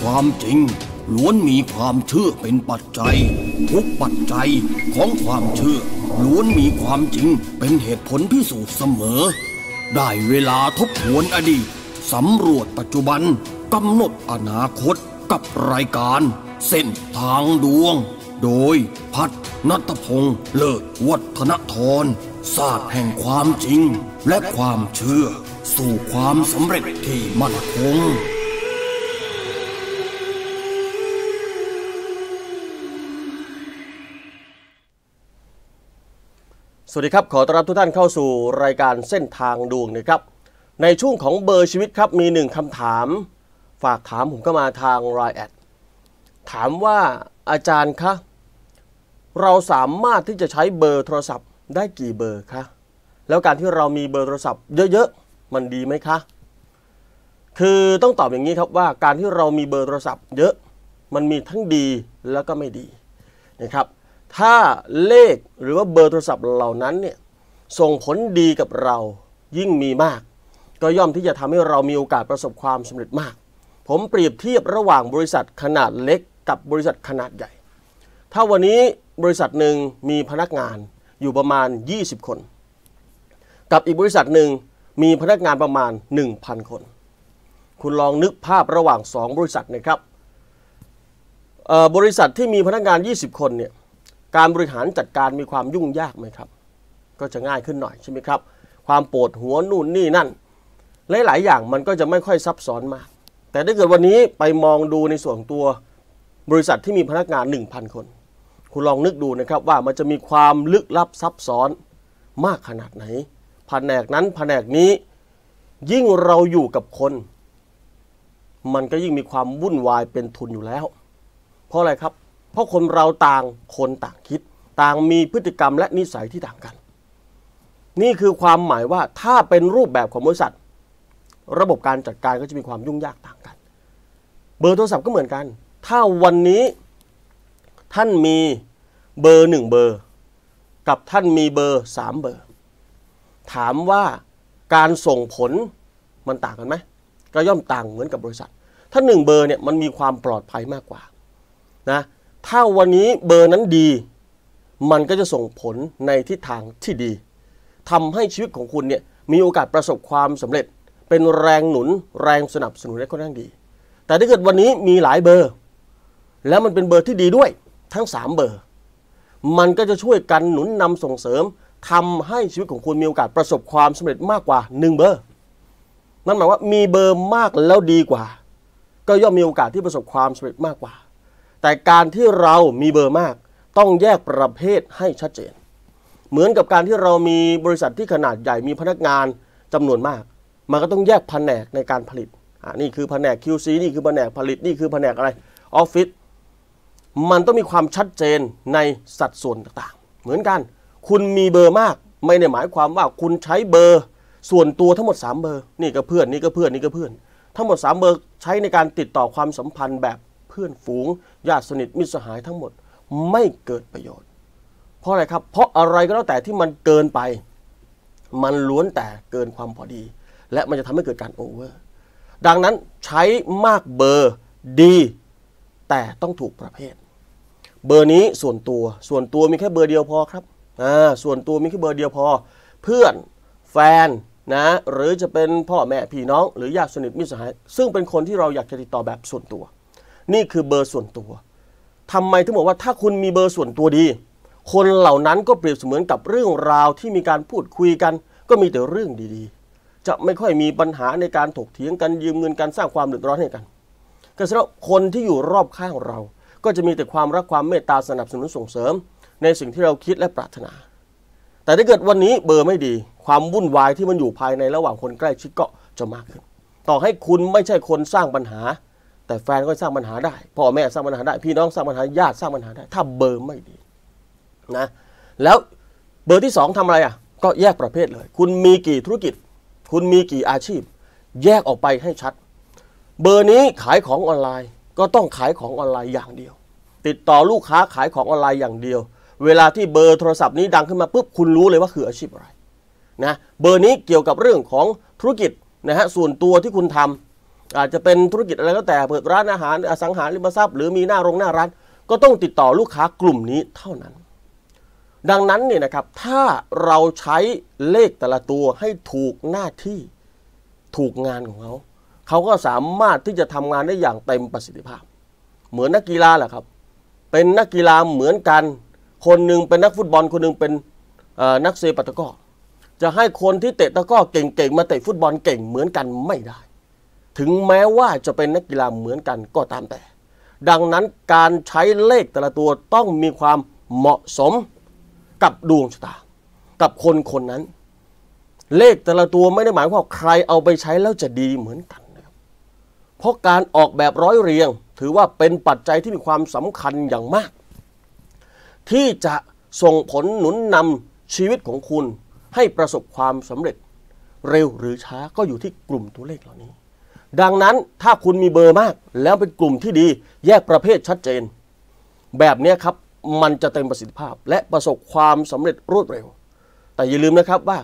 ความจริงล้วนมีความเชื่อเป็นปัจจัย ทุกปัจจัยของความเชื่อล้วนมีความจริงเป็นเหตุผลพิสูจน์เสมอ ได้เวลาทบทวนอดีตสำรวจปัจจุบันกำหนดอนาคตกับรายการ เส้นทางดวง โดยพัฒนัตพงษ์เลิศวัฒนทรศาสตร์แห่งความจริง และความเชื่อ สู่ความสำเร็จที่มั่นคง สวัสดีครับ ขอต้อนรับทุกท่านเข้าสู่รายการเส้นทางดวงนะครับ ในช่วงของเบอร์ชีวิตครับมีหนึ่งคำถาม ฝากถามผมก็มาทางไลน์แอดถามว่าอาจารย์คะเราสามารถที่จะใช้เบอร์โทรศัพท์ได้กี่เบอร์คะแล้วการที่เรามีเบอร์โทรศัพท์เยอะๆมันดีไหมคะ คือต้องตอบอย่างนี้ครับว่าการที่เรามีเบอร์โทรศัพท์ เยอะมันมีทั้งดีแล้วก็ไม่ดีนะครับ ถ้าเลขหรือว่าเบอร์โทรศัพท์เหล่านั้นเนี่ยส่งผลดีกับเรายิ่งมีมาก ก็ย่อมที่จะทำให้เรามีโอกาสประสบความสำเร็จมาก ผมเปรียบเทียบระหว่างบริษัทขนาดเล็กกับบริษัทขนาดใหญ่ ถ้าวันนี้บริษัทหนึ่งมีพนักงานอยู่ประมาณ 20 คน กับอีกบริษัทหนึ่งมีพนักงานประมาณ 1,000 คน คุณลองนึกภาพระหว่าง 2 บริษัทนะครับบริษัทที่มีพนักงาน 20 คนเนี่ย การบริหารจัดการมีความยุ่งยากไหมครับ ก็จะง่ายขึ้นหน่อยใช่ไหมครับ ความปวดหัวนู่นนี่นั่น หลาย ๆ อย่างมันก็จะไม่ค่อยซับซ้อนมาก แต่ถ้าเกิดวันนี้ไปมองดูในส่วนตัวบริษัทที่มีพนักงาน 1,000 คน คุณลองนึกดูนะครับว่ามันจะมีความลึกลับซับซ้อนมากขนาดไหนแผนกนั้นแผนกนี้ ยิ่งเราอยู่กับคน มันก็ยิ่งมีความวุ่นวายเป็นทุนอยู่แล้ว เพราะอะไรครับ เพราะคนเราต่างคนต่างคิด ต่างมีพฤติกรรมและนิสัยที่ต่างกัน นี่คือความหมายว่าถ้าเป็นรูปแบบของบริษัท ระบบการจัดการก็จะมีความยุ่งยากต่างกัน เบอร์โทรศัพท์ก็เหมือนกัน ถ้าวันนี้ท่านมีเบอร์หนึ่งเบอร์ กับท่านมีเบอร์สามเบอร์ ถามว่าการส่งผลมันต่างกันไหมก็ย่อมต่างเหมือนกับบริษัท ถ้าหนึ่งเบอร์เนี่ยมันมีความปลอดภัยมากกว่านะ ถ้าวันนี้เบอร์นั้นดี มันก็จะส่งผลในทิศทางที่ดีทำให้ชีวิตของคุณเนี่ยมีโอกาสประสบความสำเร็จ เป็นแรงหนุนแรงสนับสนุนได้ค่อนข้างดี แต่ถ้าเกิดวันนี้มีหลายเบอร์ แล้วมันเป็นเบอร์ที่ดีด้วยทั้ง 3 เบอร์ มันก็จะช่วยกันหนุนนำส่งเสริมทำให้ชีวิตของคุณมีโอกาสประสบความสำเร็จมากกว่า 1 เบอร์ นั่นหมายว่ามีเบอร์มากแล้วดีกว่า ก็ย่อมมีโอกาสที่ประสบความสำเร็จมากกว่า แต่การที่เรามีเบอร์มาก ต้องแยกประเภทให้ชัดเจน เหมือนกับการที่เรามีบริษัทที่ขนาดใหญ่มีพนักงานจำนวนมาก มันก็ต้องแยกแผนกในการผลิตอ่านี่คือแผนก QC นี่คือแผนกผลิตนี่คือแผนกอะไรออฟฟิศมันต้องมีความชัดเจนในสัดส่วนต่างๆ เหมือนกัน คุณมีเบอร์มาก ไม่ได้หมายความว่าคุณใช้เบอร์ ส่วนตัวทั้งหมด 3 เบอร์ นี่ก็เพื่อน นี่ก็เพื่อน นี่ก็เพื่อน ทั้งหมด 3 เบอร์ใช้ในการติดต่อความสัมพันธ์แบบ เพื่อนฝูงญาติสนิทมิตรสหายทั้งหมดไม่เกิดประโยชน์ เพราะอะไรครับ เพราะอะไรก็แล้วแต่ที่มันเกินไป มันล้วนแต่เกินความพอดี และมันจะทำให้เกิดการโอเวอร์ดังนั้นใช้มากเบอร์ดี แต่ต้องถูกประเภท เบอร์นี้ส่วนตัวส่วนตัวมีแค่เบอร์เดียวพอครับอ่าส่วนตัวมีแค่เบอร์เดียวพอ เพื่อนแฟนนะหรือจะเป็นพ่อแม่พี่น้อง หรือญาติสนิทมิตรสหาย ซึ่งเป็นคนที่เราอยากจะติดต่อแบบส่วนตัว นี่คือเบอร์ส่วนตัวทำไมถึงบอกว่าถ้าคุณมีเบอร์ส่วนตัวดี คนเหล่านั้นก็เปรียบเสมือนกับเรื่องราวที่มีการพูดคุยกัน ก็มีแต่เรื่องดีๆ จะไม่ค่อยมีปัญหาในการถกเถียงกันยืมเงินกันสร้างความเดือดร้อนให้กันก็แสดงคนที่อยู่รอบข้างเรา ก็จะมีแต่ความรักความเมตตาสนับสนุนส่งเสริม ในสิ่งที่เราคิดและปรารถนา แต่ถ้าเกิดวันนี้เบอร์ไม่ดี ความวุ่นวายที่มันอยู่ภายในระหว่างคนใกล้ชิดก็จะมากขึ้น ต่อให้คุณไม่ใช่คนสร้างปัญหา แต่แฟนก็สร้างปัญหาได้พ่อแม่สร้างปัญหาได้ พี่น้องสร้างปัญหาญาติสร้างปัญหาได้ ถ้าเบอร์ไม่ดีนะแล้วเบอร์ที่สองทำอะไรอะ ก็แยกประเภทเลย คุณมีกี่ธุรกิจ คุณมีกี่อาชีพ แยกออกไปให้ชัด เบอร์นี้ขายของออนไลน์ ก็ต้องขายของออนไลน์อย่างเดียว ติดต่อลูกค้าขายของออนไลน์อย่างเดียว เวลาที่เบอร์โทรศัพท์นี้ดังขึ้นมาปุ๊บคุณรู้เลยว่าคืออาชีพอะไรนะเบอร์นี้เกี่ยวกับเรื่องของธุรกิจนะฮะส่วนตัวที่คุณทำ อาจจะเป็นธุรกิจอะไรก็แต่เปิดร้านอาหารอสังหาริมทรัพย์หรือมีหน้าโรงหน้าร้าน ก็ต้องติดต่อลูกค้ากลุ่มนี้เท่านั้น ดังนั้นเนี่ยนะครับถ้าเราใช้เลขแต่ละตัวให้ถูกหน้าที่ถูกงานของเขาเขาก็สามารถที่จะทำงานได้อย่างเต็มประสิทธิภาพ เหมือนนักกีฬาแหละครับ เป็นนักกีฬาเหมือนกัน คนหนึ่งเป็นนักฟุตบอลคนหนึ่งเป็นนักเซปัตะก้อจะให้คนที่เตะตะก้อเก่งๆมาเตะฟุตบอลเก่งเหมือนกันไม่ได้ ถึงแม้ว่าจะเป็นนักกีฬาเหมือนกันก็ตามแต่ ดังนั้นการใช้เลขแต่ละตัวต้องมีความเหมาะสมกับดวงชะตา กับคนคนนั้น เลขแต่ละตัวไม่ได้หมายคว่าใครเอาไปใช้แล้วจะดีเหมือนกันนะครับเพราะการออกแบบร้อยเรียง ถือว่าเป็นปัจจัยที่มีความสำคัญอย่างมาก ที่จะส่งผลหนุนนำชีวิตของคุณให้ประสบความสำเร็จ เร็วหรือช้าก็อยู่ที่กลุ่มตัวเลขเหล่านี้ ดังนั้นถ้าคุณมีเบอร์มาก แล้วเป็นกลุ่มที่ดี แยกประเภทชัดเจน แบบนี้ครับมันจะเต็มประสิทธิภาพ และประสบความสำเร็จรวดเร็ว แต่อย่าลืมนะครับว่า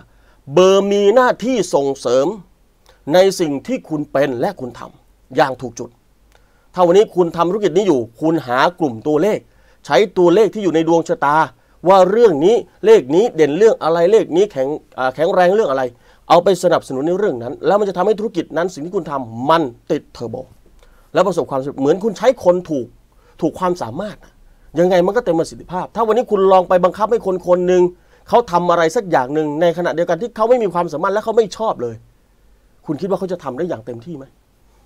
เบอร์มีหน้าที่ส่งเสริม ในสิ่งที่คุณเป็นและคุณทำอย่างถูกจุด ถ้าวันนี้คุณทำธุรกิจนี้อยู่ คุณหากลุ่มตัวเลข ใช้ตัวเลขที่อยู่ในดวงชะตา ว่าเรื่องนี้เลขนี้เด่นเรื่องอะไรเลขนี้แข็งแข็งแรงเรื่องอะไร เอาไปสนับสนุนในเรื่องนั้น แล้วมันจะทำให้ธุรกิจนั้นสิ่งที่คุณทำมันติดเทอร์โบแล้วประสบความสำเร็จเหมือนคุณใช้คนถูกถูกความสามารถ ยังไงมันก็เต็มประสิทธิภาพ ถ้าวันนี้คุณลองไปบังคับให้คนคนหนึ่งเขาทำอะไรสักอย่างหนึ่งในขณะเดียวกันที่เขาไม่มีความสามารถและเขาไม่ชอบเลย คุณคิดว่าเขาจะทำได้อย่างเต็มที่ไหม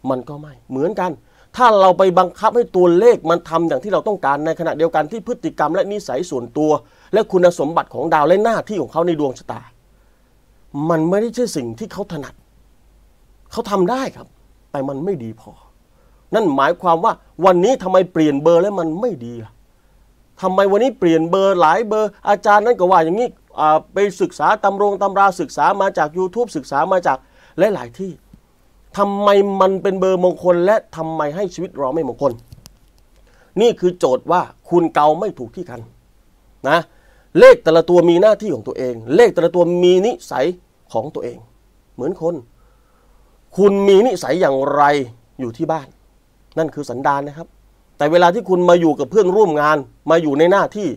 มันก็ไม่เหมือนกัน ถ้าเราไปบังคับให้ตัวเลขมันทำอย่างที่เราต้องการในขณะเดียวกันที่พฤติกรรมและนิสัยส่วนตัว และคุณสมบัติของดาวและหน้าที่ของเขาในดวงชะตา มันไม่ได้ใช่สิ่งที่เขาถนัด เขาทำได้ครับ แต่มันไม่ดีพอ นั่นหมายความว่าวันนี้ทำไมเปลี่ยนเบอร์แล้วมันไม่ดีล่ะทำไมวันนี้เปลี่ยนเบอร์หลายเบอร์ อาจารย์นั่นก็ว่าอย่างนี้ไปศึกษาตำรงตำราศึกษามาจาก YouTube ศึกษามาจากหลาย ๆ ที่ทำไมมันเป็นเบอร์มงคล และทำไมให้ชีวิตเราไม่มงคล นี่คือโจทย์ว่าคุณเกาไม่ถูกที่กันนะ เลขแต่ละตัวมีหน้าที่ของตัวเอง เลขแต่ละตัวมีนิสัยของตัวเอง เหมือนคน คุณมีนิสัยอย่างไรอยู่ที่บ้าน นั่นคือสันดานนะครับ แต่เวลาที่คุณมาอยู่กับเพื่อนร่วมงาน มาอยู่ในหน้าที่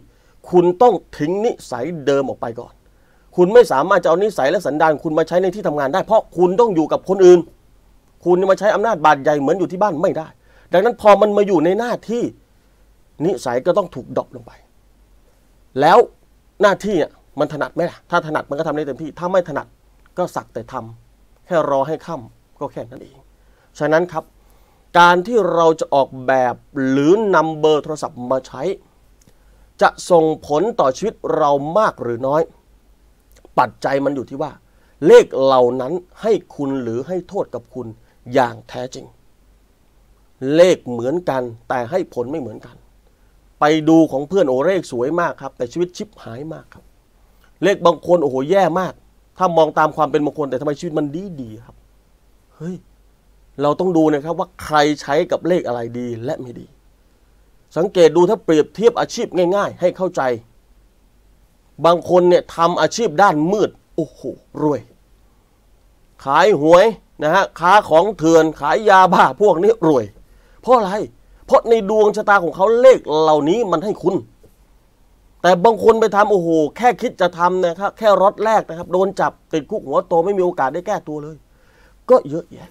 คุณต้องทิ้งนิสัยเดิมออกไปก่อน คุณไม่สามารถจะเอานิสัยและสันดานคุณมาใช้ในที่ทำงานได้ เพราะคุณต้องอยู่กับคนอื่น คุณมาใช้อำนาจบาดใหญ่เหมือนอยู่ที่บ้านไม่ได้ ดังนั้นพอมันมาอยู่ในหน้าที่ นิสัยก็ต้องถูกดรอปลงไป แล้ว หน้าที่มันถนัดไหมล่ะ ถ้าถนัดมันก็ทำได้เต็มที่ ถ้าไม่ถนัดก็สักแต่ทำแค่รอให้ค่ำก็แค่นั้นเอง ฉะนั้นครับ การที่เราจะออกแบบหรือนำเบอร์โทรศัพท์มาใช้ จะส่งผลต่อชีวิตเรามากหรือน้อย ปัจจัยมันอยู่ที่ว่า เลขเหล่านั้นให้คุณหรือให้โทษกับคุณอย่างแท้จริง เลขเหมือนกันแต่ให้ผลไม่เหมือนกัน ไปดูของเพื่อนโอเลขสวยมากครับ แต่ชีวิตชิบหายมากครับ เลขบางคนโอ้โหแย่มาก ถ้ามองตามความเป็นมงคลแต่ทำไมชีวิตมันดีดีครับเฮ้ยเราต้องดูนะครับว่าใครใช้กับเลขอะไรดีและไม่ดี สังเกตดูถ้าเปรียบเทียบอาชีพง่าย ๆ ให้เข้าใจ บางคนเนี่ยทำอาชีพด้านมืดโอ้โหรวย ขายหวยนะฮะค้าของเถื่อนขายยาบ้าพวกนี้รวย เพราะอะไร เพราะในดวงชะตาของเขาเลขเหล่านี้มันให้คุณ แต่บางคนไปทำโอ้โห แค่คิดจะทำนะครับแค่รถแรกนะครับ โดนจับติดคุกหัวโตไม่มีโอกาสได้แก้ตัวเลย ก็เยอะแยะ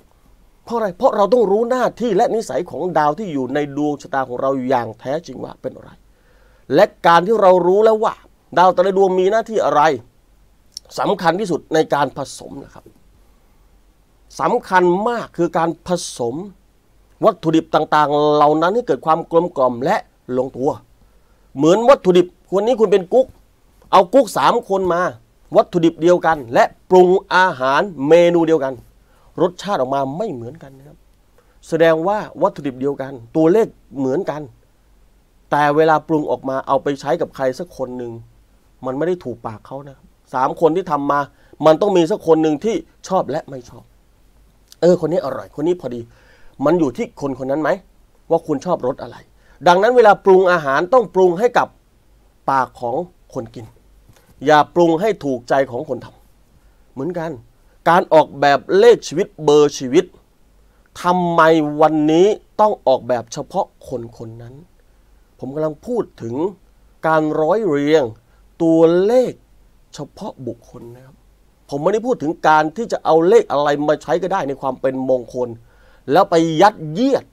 เพราะอะไร เพราะเราต้องรู้หน้าที่และนิสัยของดาวที่อยู่ในดวงชะตาของเราอย่างแท้จริงว่าเป็นอะไร และการที่เรารู้แล้วว่า ดาวแต่ละดวงมีหน้าที่อะไรสำคัญที่สุดในการผสมนะครับสำคัญมากคือการผสม วัตถุดิบต่างๆ เหล่านั้นให้เกิดความกลมกล่อมและลงตัว เหมือนวัตถุดิบวันนี้คุณเป็นกุ๊ก เอากุ๊กสามคนมา วัตถุดิบเดียวกัน และปรุงอาหารเมนูเดียวกัน รสชาติออกมาไม่เหมือนกันนะครับ แสดงว่าวัตถุดิบเดียวกัน ตัวเลขเหมือนกัน แต่เวลาปรุงออกมาเอาไปใช้กับใครสักคนหนึ่งมันไม่ได้ถูกปากเขานะสามคนที่ทำมา มันต้องมีสักคนหนึ่งที่ชอบและไม่ชอบ เออ คนนี้อร่อย คนนี้พอดี มันอยู่ที่คนคนนั้นไหม ว่าคุณชอบรสอะไร ดังนั้นเวลาปรุงอาหารต้องปรุงให้กับปากของคนกิน อย่าปรุงให้ถูกใจของคนทำเหมือนกัน การออกแบบเลขชีวิตเบอร์ชีวิตทำไมวันนี้ต้องออกแบบเฉพาะคนคนนั้น ผมกำลังพูดถึงการร้อยเรียงตัวเลขเฉพาะบุคคลนะครับ ผมไม่ได้พูดถึงการที่จะเอาเลขอะไรมาใช้ก็ได้ในความเป็นมงคล แล้วไปยัดเยียด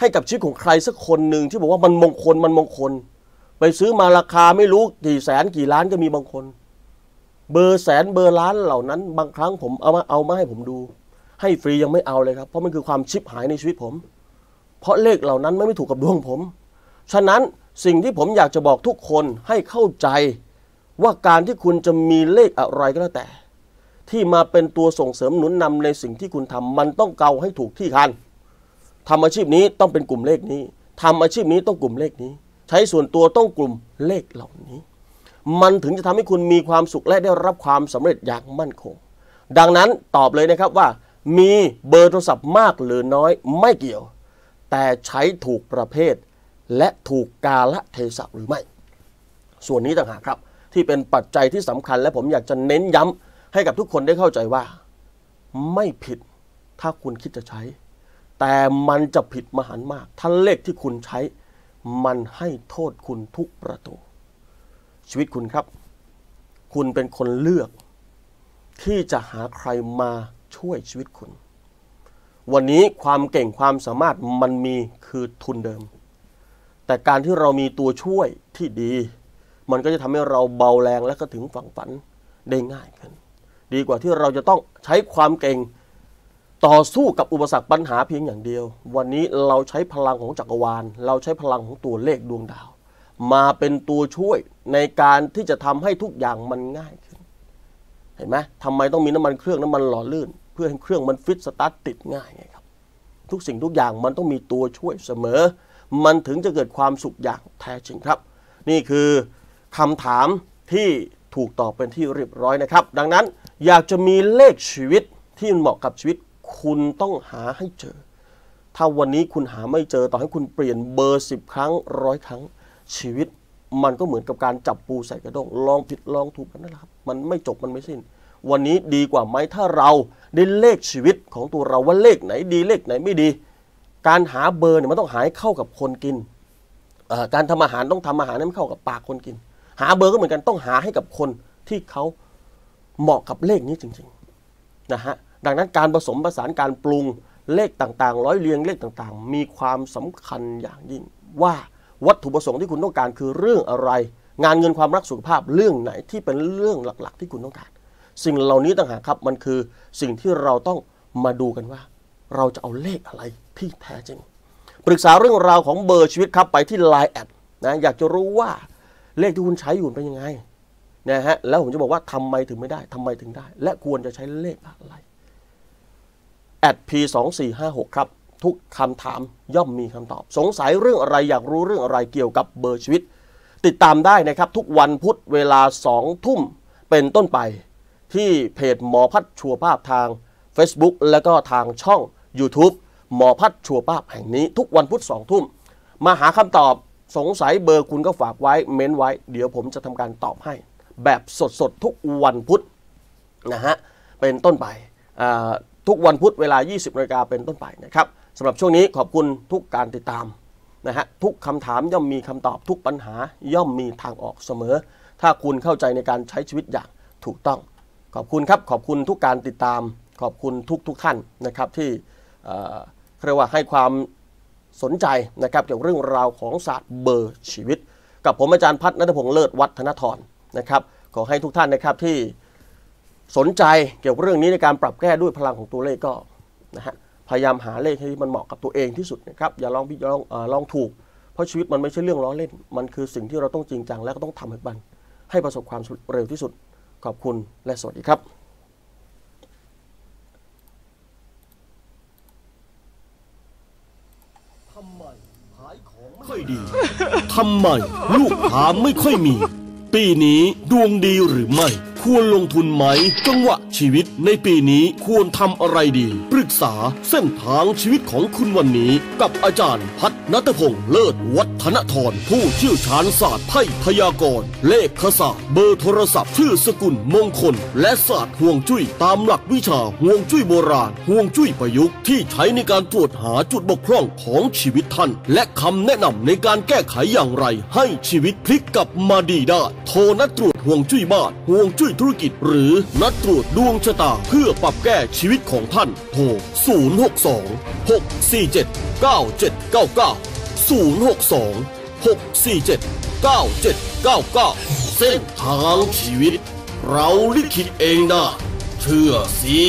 ให้กับชีวิตของใครสักคนหนึ่งที่บอกว่ามันมงคลมันมงคล ไปซื้อมาราคาไม่รู้กี่แสนกี่ล้านก็มีบางคน เบอร์แสนเบอร์ล้านเหล่านั้น บางครั้งผมเอามาเอามาให้ผมดู ให้ฟรียังไม่เอาเลยครับ เพราะมันคือความชิบหายในชีวิตผม เพราะเลขเหล่านั้นไม่ถูกกับดวงผม ฉะนั้นสิ่งที่ผมอยากจะบอกทุกคนให้เข้าใจว่าการที่คุณจะมีเลขอะไรก็แล้วแต่ ที่มาเป็นตัวส่งเสริมหนุนนำในสิ่งที่คุณทำมันต้องเกาให้ถูกที่คันทำอาชีพนี้ต้องเป็นกลุ่มเลขนี้ทำอาชีพนี้ต้องกลุ่มเลขนี้ ใช้ส่วนตัวต้องกลุ่มเลขเหล่านี้ มันถึงจะทำให้คุณมีความสุขและได้รับความสำเร็จอย่างมั่นคง ดังนั้นตอบเลยนะครับว่า มีเบอร์โทรศัพท์มากหรือน้อยไม่เกี่ยว แต่ใช้ถูกประเภท และถูกกาละเทศะหรือไม่ ส่วนนี้ต่างหากครับ ที่เป็นปัจจัยที่สำคัญและผมอยากจะเน้นย้ำ ให้กับทุกคนได้เข้าใจว่า ไม่ผิดถ้าคุณคิดจะใช้ แต่มันจะผิดมหันมาก ถ้าเลขที่คุณใช้ มันให้โทษคุณทุกประตู ชีวิตคุณครับ คุณเป็นคนเลือก ที่จะหาใครมาช่วยชีวิตคุณ วันนี้ความเก่งความสามารถมันมีคือทุนเดิม แต่การที่เรามีตัวช่วยที่ดี มันก็จะทำให้เราเบาแรงและก็ถึงฝั่งฝันได้ง่ายขึ้น ดีกว่าที่เราจะต้องใช้ความเก่ง ต่อสู้กับอุปสรรคปัญหาเพียงอย่างเดียว วันนี้เราใช้พลังของจักรวาล เราใช้พลังของตัวเลขดวงดาว มาเป็นตัวช่วยในการที่จะทำให้ทุกอย่างมันง่ายขึ้น เห็นไหมทำไมต้องมีน้ำมันเครื่องน้ำมันหล่อลื่น เพื่อให้เครื่องมันฟิตสตาร์ทติดง่ายไงครับ ทุกสิ่งทุกอย่างมันต้องมีตัวช่วยเสมอ มันถึงจะเกิดความสุขอย่างแท้จริงครับ นี่คือคำถามที่ถูกตอบเป็นที่เรียบร้อยนะครับ ดังนั้น อยากจะมีเลขชีวิตที่เหมาะกับชีวิต คุณต้องหาให้เจอ ถ้าวันนี้คุณหาไม่เจอต่อให้คุณเปลี่ยนเบอร์สิบครั้งร้อยครั้งชีวิต มันก็เหมือนกับการจับปูใส่กระด้งลองผิดลองถูกกันนั่นแหละครับ มันไม่จบมันไม่สิ้น วันนี้ดีกว่าไหมถ้าเราได้เลขชีวิตของตัวเราว่าเลขไหนดีเลขไหนไม่ดี การหาเบอร์เนี่ยมันต้องหาให้เข้ากับคนกินการทำอาหารต้องทำอาหารให้มันเข้ากับปากคนกิน หาเบอร์ก็เหมือนกันต้องหาให้กับคนที่เขา เหมาะกับเลขนี้จริงๆนะฮะดังนั้นการผสมผสานการปรุงเลขต่างๆ ร้อยเรียงเลขต่างๆ มีความสำคัญอย่างยิ่ง ว่าวัตถุประสงค์ที่คุณต้องการคือเรื่องอะไร งานเงินความรักสุขภาพเรื่องไหนที่เป็นเรื่องหลักๆ ที่คุณต้องการ สิ่งเหล่านี้ต่างหากครับมันคือสิ่งที่เราต้องมาดูกันว่า เราจะเอาเลขอะไรที่แท้จริง ปรึกษาเรื่องราวของเบอร์ชีวิตครับไปที่ Line แอดนะอยากจะรู้ว่าเลขที่คุณใช้อยู่เป็นยังไง นะฮะแล้วผมจะบอกว่าทำไมถึงไม่ได้ทำไมถึงได้ และควรจะใช้เลขอะไรแอด p 2 4 5 6ครับ ทุกคำถามย่อมมีคำตอบ สงสัยเรื่องอะไรอยากรู้เรื่องอะไรเกี่ยวกับเบอร์ชีวิต ติดตามได้นะครับ ทุกวันพุธเวลา 2 ทุ่มเป็นต้นไป ที่เพจหมอพัดชัวร์ภาพทาง Facebook แล้วก็ทางช่อง YouTube หมอพัดชัวร์ภาพแห่งนี้ ทุกวันพุธสองทุ่ม มาหาคำตอบสงสัยเบอร์คุณก็ฝากไว้เม้นไว้ เดี๋ยวผมจะทำการตอบให้ แบบสดๆ ทุกวันพุธนะฮะเป็นต้นไปทุกวันพุธเวลา 20นาฬิกาเป็นต้นไปนะครับสำหรับช่วงนี้ขอบคุณทุกการติดตามนะฮะทุกคำถามย่อมมีคำตอบทุกปัญหาย่อมมีทางออกเสมอ ถ้าคุณเข้าใจในการใช้ชีวิตอย่างถูกต้อง ขอบคุณครับขอบคุณทุกการติดตาม ขอบคุณทุกทุกท่านนะครับที่เอ่อเรียกว่าให้ความสนใจนะครับเกี่ยวกับเรื่องราวของศาสตร์เบอร์ชีวิต กับผมอาจารย์พัฒนัทพงษ์เลิศวัฒนทร นะครับขอให้ทุกท่านนะครับที่สนใจเกี่ยวกับเรื่องนี้ในการปรับแก้ด้วยพลังของตัวเลขก็นะฮะพยายามหาเลขที่มันเหมาะกับตัวเองที่สุดนะครับอย่าลองผิดอย่าลองลองถูก เพราะชีวิตมันไม่ใช่เรื่องล้อเล่น มันคือสิ่งที่เราต้องจริงจังและก็ต้องทำให้มันให้ประสบความสำเร็จเร็วที่สุดขอบคุณและสวัสดีครับทำไมขายของไม่ค่อยดีทำไมลูกค้าไม่ค่อยมี ปีนี้ดวงดีหรือไม่ ควรลงทุนไหม จังหวะชีวิตในปีนี้ควรทำอะไรดี ปรึกษาเส้นทางชีวิตของคุณวันนี้ กับอาจารย์พัฒนัตพงษ์เลิศวัฒนทรผู้เชี่ยวชาญศาสตร์ไพ่พยากรณ์เลขศาสตร์เบอร์โทรศัพท์ ชื่อสกุลมงคล และศาสตร์ห่วงจุ้ยตามหลักวิชาห่วงจุ้ยโบราณห่วงจุ้ยประยุกต์ที่ใช้ในการตรวจหาจุดบกพร่องของชีวิตท่าน และคำแนะนำในการแก้ไขอย่างไร ให้ชีวิตพลิกกลับมาดีได้โทรนัดตรวจ ห่วงจุ้ยบ้านห่วงจุ้ยธุรกิจ หรือนัดตรวจดวงชะตา เพื่อปรับแก้ชีวิตของท่านโทร 062 647 9799 062 647 9799 เส้นทางชีวิต เราลิขิตเองนะเชื่อสิ